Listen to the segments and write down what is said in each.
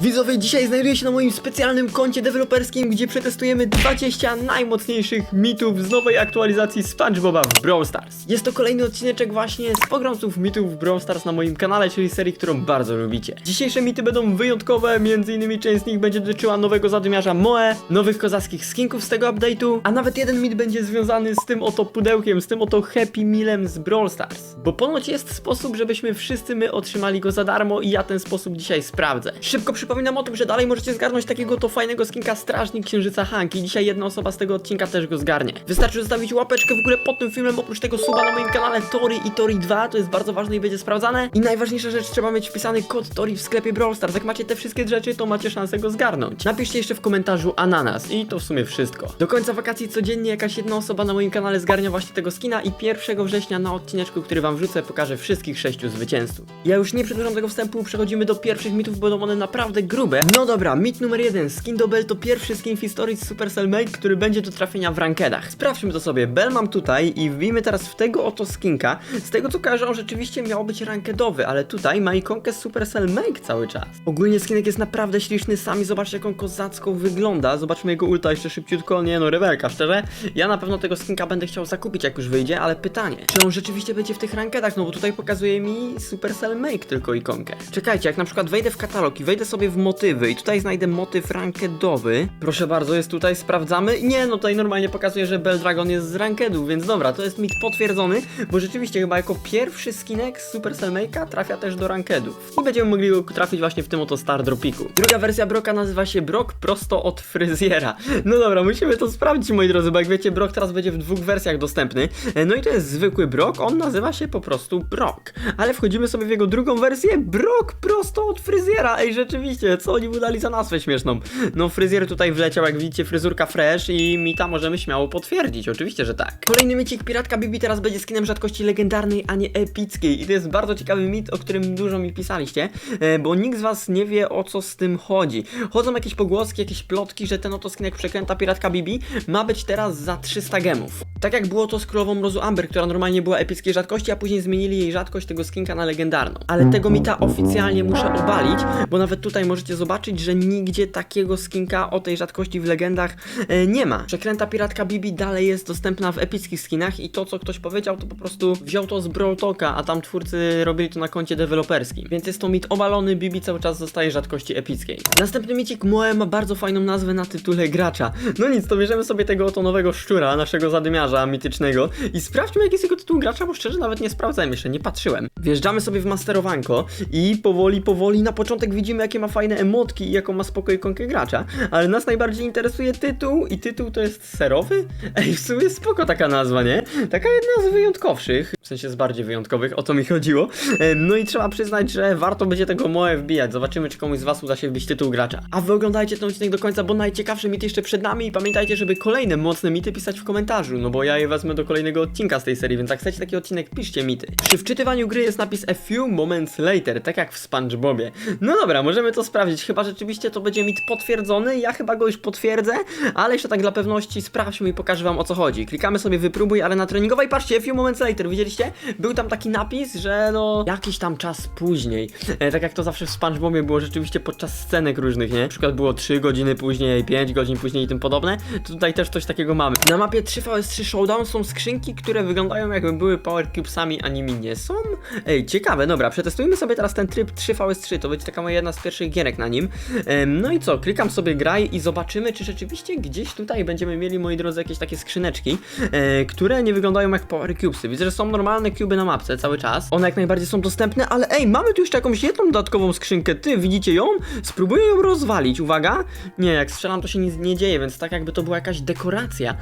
Widzowie, dzisiaj znajduję się na moim specjalnym koncie deweloperskim, gdzie przetestujemy 20 najmocniejszych mitów z nowej aktualizacji SpongeBoba w Brawl Stars. Jest to kolejny odcineczek właśnie z pogromców mitów w Brawl Stars na moim kanale, czyli serii, którą bardzo lubicie. Dzisiejsze mity będą wyjątkowe, między innymi część z nich będzie dotyczyła nowego zadymiarza Moe, nowych kozackich skinków z tego update'u, a nawet jeden mit będzie związany z tym oto pudełkiem, z tym oto Happy Mealem z Brawl Stars. Bo ponoć jest sposób, żebyśmy wszyscy my otrzymali go za darmo i ja ten sposób dzisiaj sprawdzę. Szybko przypominam o tym, że dalej możecie zgarnąć takiego to fajnego skinka Strażnik Księżyca Hanki. Dzisiaj jedna osoba z tego odcinka też go zgarnie. Wystarczy zostawić łapeczkę w górę pod tym filmem, oprócz tego suba na moim kanale Tori i Tori 2, to jest bardzo ważne i będzie sprawdzane. I najważniejsza rzecz, trzeba mieć wpisany kod Tori w sklepie Brawl Stars. Jak macie te wszystkie rzeczy, to macie szansę go zgarnąć. Napiszcie jeszcze w komentarzu ananas i to w sumie wszystko. Do końca wakacji codziennie jakaś jedna osoba na moim kanale zgarnia właśnie tego skina i 1 września na odcineczku, który wam wrzucę, pokażę wszystkich sześciu zwycięzców. Ja już nie przedłużam tego wstępu, przechodzimy do pierwszych mitów, one naprawdę grube. No dobra, mit numer jeden. Skin do Bell to pierwszy skin w historii z Supercell Make, który będzie do trafienia w rankedach. Sprawdźmy to sobie. Bell mam tutaj i wbijmy teraz w tego oto skinka. Z tego co kojarzę, on rzeczywiście miał być rankedowy, ale tutaj ma ikonkę Supercell Make cały czas. Ogólnie skinek jest naprawdę śliczny, sami zobaczcie jaką kozacką wygląda. Zobaczmy jego ulta jeszcze szybciutko. Nie no, rewelka, szczerze. Ja na pewno tego skinka będę chciał zakupić jak już wyjdzie, ale pytanie, czy on rzeczywiście będzie w tych rankedach? No bo tutaj pokazuje mi Supercell Make tylko ikonkę. Czekajcie, jak na przykład wejdę w katalog i wejdę sobie w motywy i tutaj znajdę motyw rankedowy. Proszę bardzo, jest tutaj, sprawdzamy. Nie, no tutaj normalnie pokazuje, że Bell Dragon jest z rankedu, więc dobra, to jest mit potwierdzony, bo rzeczywiście chyba jako pierwszy skinek z Supercell Make'a trafia też do rankedów. I będziemy mogli go trafić właśnie w tym oto Star Dropiku. Druga wersja Broka nazywa się Brok prosto od fryzjera. No dobra, musimy to sprawdzić, moi drodzy, bo jak wiecie, Brok teraz będzie w dwóch wersjach dostępny. No i to jest zwykły Brok, on nazywa się po prostu Brok. Ale wchodzimy sobie w jego drugą wersję, Brok prosto od fryzjera. Ej, rzeczywiście, co oni mu dali za nazwę śmieszną? No, fryzjer tutaj wleciał, jak widzicie, fryzurka fresh i Mita możemy śmiało potwierdzić, oczywiście, że tak. Kolejny micik, Piratka Bibi teraz będzie skinem rzadkości legendarnej, a nie epickiej. I to jest bardzo ciekawy mit, o którym dużo mi pisaliście, e, bo nikt z was nie wie, o co z tym chodzi. Chodzą jakieś pogłoski, jakieś plotki, że ten oto skinek przekręta Piratka Bibi ma być teraz za 300 gemów. Tak jak było to z Królową Mrozu Amber, która normalnie była epickiej rzadkości, a później zmienili jej rzadkość tego skinka na legendarną. Ale tego mita oficjalnie muszę obalić, bo nawet tutaj możecie zobaczyć, że nigdzie takiego skinka o tej rzadkości w legendach e, nie ma. Przekręta Piratka Bibi dalej jest dostępna w epickich skinach i to, co ktoś powiedział, to po prostu wziął to z Brawl a tam twórcy robili to na koncie deweloperskim. Więc jest to mit obalony, Bibi cały czas zostaje rzadkości epickiej. Następny micik Moe ma bardzo fajną nazwę na tytule gracza. No nic, to bierzemy sobie tego oto nowego szczura, naszego zadymiarza mitycznego i sprawdźmy jaki jest jego tytuł gracza, bo szczerze nawet nie sprawdzałem jeszcze, nie patrzyłem. Wjeżdżamy sobie w masterowanko i powoli, powoli na początek widzimy jakie ma fajne emotki i jaką ma spoko ikonkę gracza, ale nas najbardziej interesuje tytuł i tytuł to jest serowy? Ej, w sumie spoko taka nazwa, nie? Taka jedna z wyjątkowszych, w sensie z bardziej wyjątkowych, o to mi chodziło. Em, No i trzeba przyznać, że warto będzie tego Moe wbijać. Zobaczymy, czy komuś z was uda się wbić tytuł gracza. A wy oglądajcie ten odcinek do końca, bo najciekawsze mity jeszcze przed nami i pamiętajcie, żeby kolejne mocne mity pisać w komentarzu, no bo ja je wezmę do kolejnego odcinka z tej serii, więc jak chcecie taki odcinek, piszcie mity. Przy wczytywaniu gry jest napis a few moments later, tak jak w SpongeBobie. No dobra, możemy to sprawdzić, chyba rzeczywiście to będzie mit potwierdzony, ja chyba go już potwierdzę, ale jeszcze tak dla pewności sprawdźmy i pokażę wam o co chodzi. Klikamy sobie wypróbuj arena treningowa i patrzcie, few moments later, widzieliście? Był tam taki napis, że no jakiś tam czas później. E, tak jak to zawsze w SpongeBobie było rzeczywiście podczas scenek różnych, nie? Na przykład było 3 godziny później, 5 godzin później i tym podobne. To tutaj też coś takiego mamy. Na mapie 3vs3 Showdown są skrzynki, które wyglądają jakby były Power Cubesami, a nimi nie są. Ej, ciekawe, dobra, przetestujmy sobie teraz ten tryb 3vs3, to będzie taka moja jedna z pierwszych gierek na nim. No i co, klikam sobie graj i zobaczymy, czy rzeczywiście gdzieś tutaj będziemy mieli, moi drodzy, jakieś takie skrzyneczki, e, które nie wyglądają jak Power Cubesy. Widzę, że są normalne cuby na mapce cały czas. One jak najbardziej są dostępne, ale ej, mamy tu jeszcze jakąś jedną dodatkową skrzynkę. Ty, widzicie ją? Spróbuję ją rozwalić, uwaga. Nie, jak strzelam, to się nic nie dzieje, więc tak jakby to była jakaś dekoracja.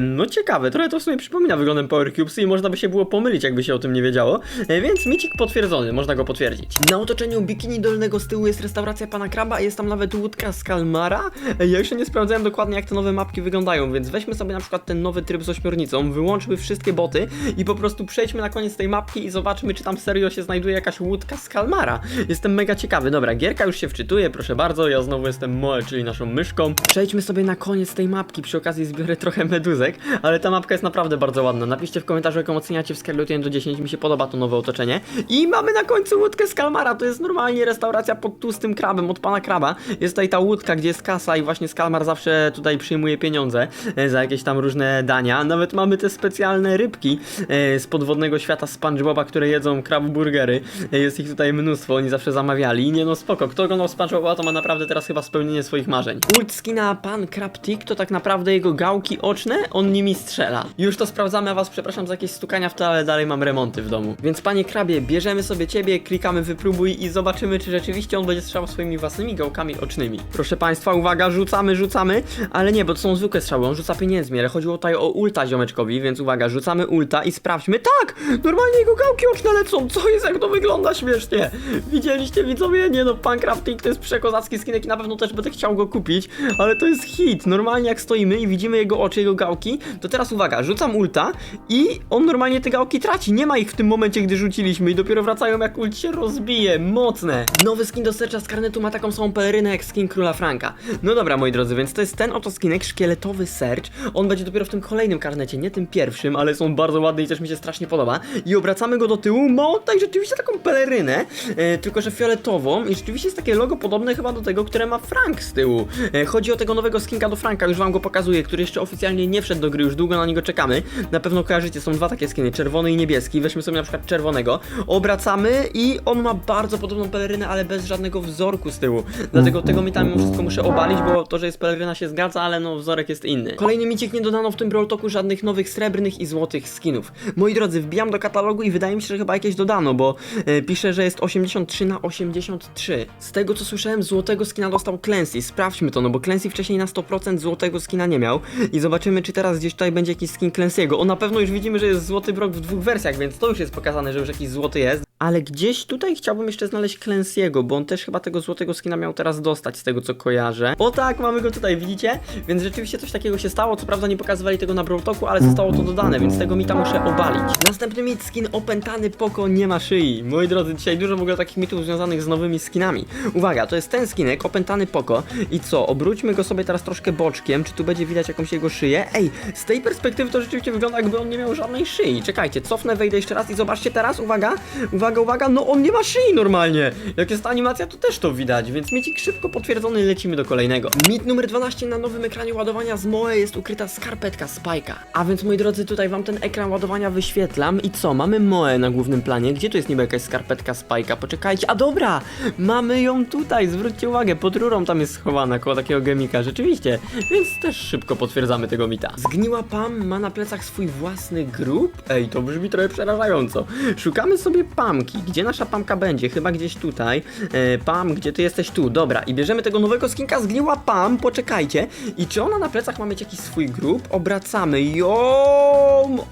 No ciekawe, trochę to w sumie przypomina wyglądem Power Cubesy i można by się było pomylić, jakby się o tym nie wiedziało. E, więc micik potwierdzony, można go potwierdzić. Na otoczeniu bikini dolnego z tyłu jest restauracja pana Kraba, a jest tam nawet łódka z kalmara. Ja jeszcze nie sprawdzałem dokładnie, jak te nowe mapki wyglądają, więc weźmy sobie na przykład ten nowy tryb z ośmiornicą, wyłączmy wszystkie boty i po prostu przejdźmy na koniec tej mapki i zobaczmy, czy tam serio się znajduje jakaś łódka z kalmara. Jestem mega ciekawy. Dobra, gierka już się wczytuje, proszę bardzo, ja znowu jestem Moe, czyli naszą myszką. Przejdźmy sobie na koniec tej mapki, przy okazji zbiorę trochę meduzek, ale ta mapka jest naprawdę bardzo ładna. Napiszcie w komentarzu, jaką oceniacie w skali od 1 do 10. Mi się podoba to nowe otoczenie. I mamy na końcu łódkę z Kalmara. To jest normalnie restauracja pod tłustym krabem, od pana kraba. Jest tutaj ta łódka, gdzie jest kasa i właśnie Skalmar zawsze tutaj przyjmuje pieniądze e, za jakieś tam różne dania. Nawet mamy te specjalne rybki e, z podwodnego świata SpongeBoba, które jedzą krabburgery. E, Jest ich tutaj mnóstwo, oni zawsze zamawiali. Nie no spoko, kto oglądał SpongeBoba, to ma naprawdę teraz chyba spełnienie swoich marzeń. Ult skina pan Kraptik to tak naprawdę jego gałki oczne, on nimi strzela. Już to sprawdzamy, a was przepraszam za jakieś stukania w to, ale dalej mam remonty w domu. Więc panie krabie, bierzemy sobie ciebie, klikamy wypróbuj i zobaczymy, czy rzeczywiście on będzie strzelał swoimi własnymi gałkami ocznymi. Proszę państwa, uwaga, rzucamy, rzucamy, ale nie, bo to są zwykłe strzały, on rzuca pieniędzmi, ale chodziło tutaj o ulta ziomeczkowi, więc uwaga, rzucamy ulta i sprawdźmy. Tak! Normalnie jego gałki oczne lecą, co jest, jak to wygląda śmiesznie. Widzieliście widzowie? Nie no, pan Crafting to jest przekozacki skinek i na pewno też będę chciał go kupić, ale to jest hit. Normalnie jak stoimy i widzimy jego oczy, jego gałki, to teraz uwaga, rzucam ulta i on normalnie te gałki traci. Nie ma ich w tym momencie, gdy rzuciliśmy i dopiero wracają jak ult się rozbije. Mocne. Nowy skin do Searcha z karnetu ma taką samą pelerynę jak skin Króla Franka. No dobra, moi drodzy, więc to jest ten oto skinek, szkieletowy Search. On będzie dopiero w tym kolejnym karnecie, nie tym pierwszym, ale są bardzo ładne i też mi się strasznie podoba. I obracamy go do tyłu, ma on tutaj rzeczywiście taką pelerynę, e, tylko że fioletową i rzeczywiście jest takie logo podobne chyba do tego, które ma Frank z tyłu. E, chodzi o tego nowego skinka do Franka, już wam go pokazuję, który jeszcze oficjalnie nie wszedł do gry, już długo na niego czekamy. Na pewno kojarzycie, są dwa takie skiny, czerwony i niebieski. Weźmy sobie na przykład czerwonego, obracamy i on ma bardzo podobną pelerynę, ale bez żadnego wzorku z tyłu. Dlatego tego mi tam mimo wszystko muszę obalić, bo to, że jest peleryna się zgadza, ale no wzorek jest inny. Kolejny micik nie dodano w tym Brawl żadnych nowych srebrnych i złotych skinów. Moi drodzy, wbijam do katalogu i wydaje mi się, że chyba jakieś dodano, bo e, pisze, że jest 83 na 83. Z tego co słyszałem, złotego skina dostał Clancy. Sprawdźmy to, no bo Clancy wcześniej na 100% złotego skina nie miał. I zobaczymy, czy teraz gdzieś tutaj będzie jakiś skin Clancy'ego. O, na pewno już widzimy, że jest złoty brok w dwóch wersjach, więc to już jest pokazane, że już jakiś złoty jest. Ale gdzieś tutaj chciałbym jeszcze znaleźć Clancy'ego, bo on też chyba tego złotego skina miał teraz dostać, z tego co kojarzę. O tak, mamy go tutaj, widzicie? Więc rzeczywiście coś takiego się stało. Co prawda nie pokazywali tego na Brawl Talku, ale zostało to dodane, więc tego mi tam muszę obalić. Następny mit, skin opętany Poko nie ma szyi. Moi drodzy, dzisiaj dużo w ogóle takich mitów związanych z nowymi skinami. Uwaga, to jest ten skinek, opętany Poko. I co, obróćmy go sobie teraz troszkę boczkiem, czy tu będzie widać jakąś jego szyję? Ej, z tej perspektywy to rzeczywiście wygląda jakby on nie miał żadnej szyi. Czekajcie, cofnę, wejdę jeszcze raz i zobaczcie teraz, uwaga, uwaga, uwaga, no on nie ma szyi normalnie. Jak jest animacja, to też to widać, więc micik szybko potwierdzony, lecimy do kolejnego. Mit numer 12 na nowym ekranie ładowania z Moe jest ukryta skarpetka Spike'a. A więc moi drodzy, tutaj wam ten ekran ładowania wyświetlam i co, mamy Moe na głównym planie, gdzie tu jest niby jakaś skarpetka Spike'a, poczekajcie, a dobra, mamy ją tutaj, zwróćcie uwagę, pod rurą tam jest schowana koło takiego gemika, rzeczywiście, więc też szybko potwierdzamy tego mita. Zgniła Pam ma na plecach swój własny grób? Ej, to brzmi trochę przerażająco. Szukamy sobie Pamki, gdzie nasza Pamka będzie? Chyba gdzieś tutaj. E, Pam, gdzie ty jesteś tu? Dobra, i bierzemy tego nowego skinka, zgniła Pam, poczekajcie. I czy ona na plecach ma mieć jakiś swój grób? Obracamy ją,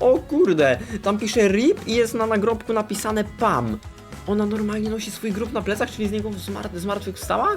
o kurde, tam pisze RIP i jest na nagrobku napisane Pam. Ona normalnie nosi swój grób na plecach, czyli z niego zmar zmartwychwstała?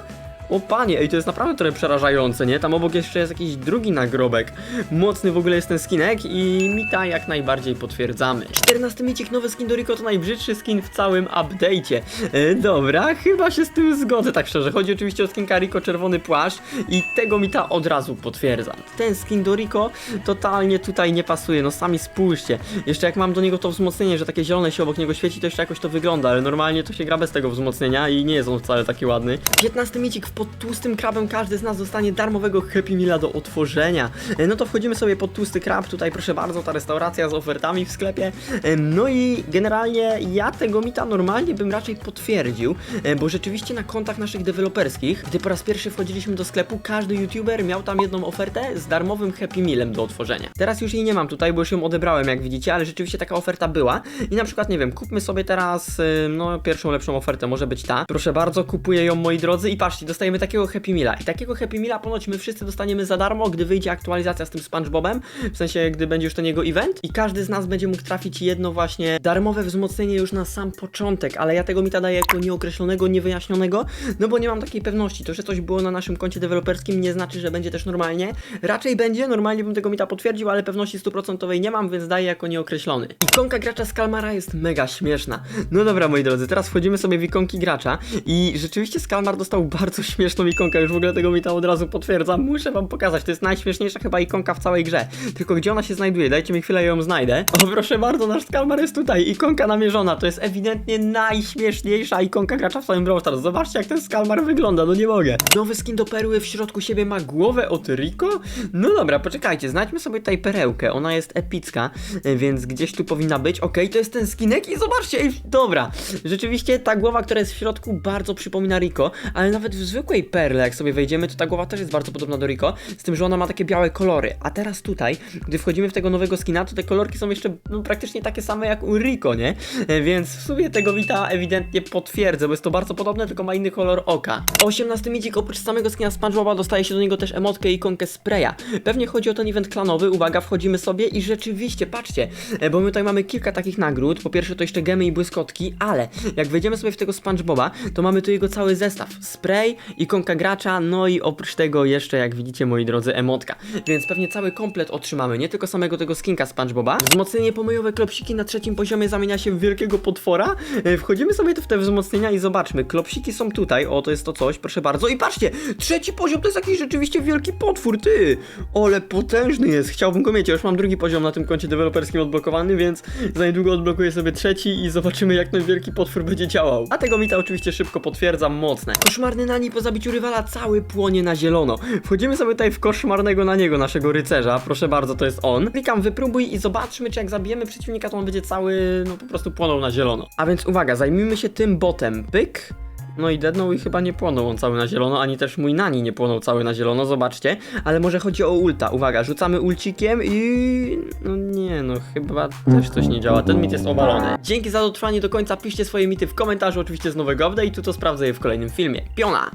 O panie, ej, to jest naprawdę trochę przerażające, nie? Tam obok jeszcze jest jakiś drugi nagrobek. Mocny w ogóle jest ten skinek i Mita jak najbardziej potwierdzamy. 14 micik, nowy skin do Rico to najbrzydszy skin w całym update'cie. E, dobra, chyba się z tym zgodzę, tak szczerze. Chodzi oczywiście o skinka Rico czerwony płaszcz i tego Mita od razu potwierdzam. Ten skin do Rico totalnie tutaj nie pasuje, no sami spójrzcie. Jeszcze jak mam do niego to wzmocnienie, że takie zielone się obok niego świeci, to jeszcze jakoś to wygląda, ale normalnie to się gra bez tego wzmocnienia i nie jest on wcale taki ładny. 15 micik, pod tłustym krabem każdy z nas dostanie darmowego Happy Meala do otworzenia. E, No to wchodzimy sobie pod tłusty krab, tutaj proszę bardzo, ta restauracja z ofertami w sklepie. E, No i generalnie ja tego mita normalnie bym raczej potwierdził, e, bo rzeczywiście na kontach naszych deweloperskich, gdy po raz pierwszy wchodziliśmy do sklepu, każdy youtuber miał tam jedną ofertę z darmowym Happy Mealem do otworzenia. Teraz już jej nie mam tutaj, bo już ją odebrałem, jak widzicie, ale rzeczywiście taka oferta była. I na przykład, nie wiem, kupmy sobie teraz, no, pierwszą lepszą ofertę, może być ta. Proszę bardzo, kupuję ją, moi drodzy, i patrzcie, dostajemy takiego Happy Meala. I takiego Happy Meala ponoć my wszyscy dostaniemy za darmo, gdy wyjdzie aktualizacja z tym SpongeBobem, w sensie, gdy będzie już ten jego event. I każdy z nas będzie mógł trafić jedno właśnie darmowe wzmocnienie już na sam początek, ale ja tego mita daję jako nieokreślonego, niewyjaśnionego, no bo nie mam takiej pewności. To, że coś było na naszym koncie deweloperskim nie znaczy, że będzie też normalnie. Raczej będzie, normalnie bym tego mita potwierdził, ale pewności stuprocentowej nie mam, więc daję jako nieokreślony. Ikonka gracza z Kalmara jest mega śmieszna. No dobra, moi drodzy, teraz wchodzimy sobie w ikonki gracza i rzeczywiście Skalmar dostał bardzo śmieszną ikonkę, już w ogóle tego mi tam od razu potwierdzam. Muszę wam pokazać, to jest najśmieszniejsza chyba ikonka w całej grze. Tylko gdzie ona się znajduje? Dajcie mi chwilę, ją znajdę. O, proszę bardzo, nasz Skalmar jest tutaj. Ikonka namierzona, to jest ewidentnie najśmieszniejsza ikonka gracza w całym Brawl. Zobaczcie, jak ten Skalmar wygląda, no nie mogę. Nowy skin do perły w środku siebie ma głowę od Rico? No dobra, poczekajcie, znajdźmy sobie tutaj perełkę. Ona jest epicka, więc gdzieś tu powinna być. Okej, to jest ten skinek i zobaczcie, dobra. Rzeczywiście ta głowa, która jest w środku, bardzo przypomina Rico, ale nawet w zwykłej perle, jak sobie wejdziemy, to ta głowa też jest bardzo podobna do Rico, z tym, że ona ma takie białe kolory. A teraz tutaj, gdy wchodzimy w tego nowego skina, to te kolorki są jeszcze no, praktycznie takie same jak u Rico, nie? E, Więc w sumie tego Vita ewidentnie potwierdzę, bo jest to bardzo podobne, tylko ma inny kolor oka. 18 micik oprócz samego skina SpongeBoba dostaje się do niego też emotkę i ikonkę spraya. Pewnie chodzi o ten event klanowy, uwaga, wchodzimy sobie i rzeczywiście, patrzcie, e, bo my tutaj mamy kilka takich nagród, po pierwsze to jeszcze gemy i błyskotki, ale jak wejdziemy sobie w tego SpongeBoba, to mamy tu jego cały zestaw, spray, ikonka gracza, no i oprócz tego jeszcze, jak widzicie moi drodzy, emotka. Więc pewnie cały komplet otrzymamy, nie tylko samego tego skinka SpongeBoba. Wzmocnienie pomyjowe klopsiki na trzecim poziomie zamienia się w wielkiego potwora. E, Wchodzimy sobie tu w te wzmocnienia i zobaczmy, klopsiki są tutaj, o to jest to coś, proszę bardzo. I patrzcie, trzeci poziom to jest jakiś rzeczywiście wielki potwór, ty! Ole potężny jest, chciałbym go mieć, ja już mam drugi poziom na tym koncie deweloperskim odblokowany, więc za niedługo odblokuję sobie trzeci i zobaczymy jak ten wielki potwór będzie działał. A tego mita oczywiście szybko potwierdzam, mocne. Koszmarny nani po zabiciu rywala cały płonie na zielono. Wchodzimy sobie tutaj w koszmarnego na niego, naszego rycerza, proszę bardzo, to jest on. Klikam wypróbuj i zobaczmy, czy jak zabijemy przeciwnika, to on będzie cały, no po prostu płonął na zielono. A więc uwaga, zajmijmy się tym botem, pyk. No i dednął i chyba nie płonął on cały na zielono, ani też mój nani nie płonął cały na zielono, zobaczcie. Ale może chodzi o ulta. Uwaga, rzucamy ulcikiem i... No nie, no chyba też coś nie działa. Ten mit jest obalony. Dzięki za dotrwanie do końca, piszcie swoje mity w komentarzu, oczywiście z nowego update'u, to sprawdzę je w kolejnym filmie. Piona!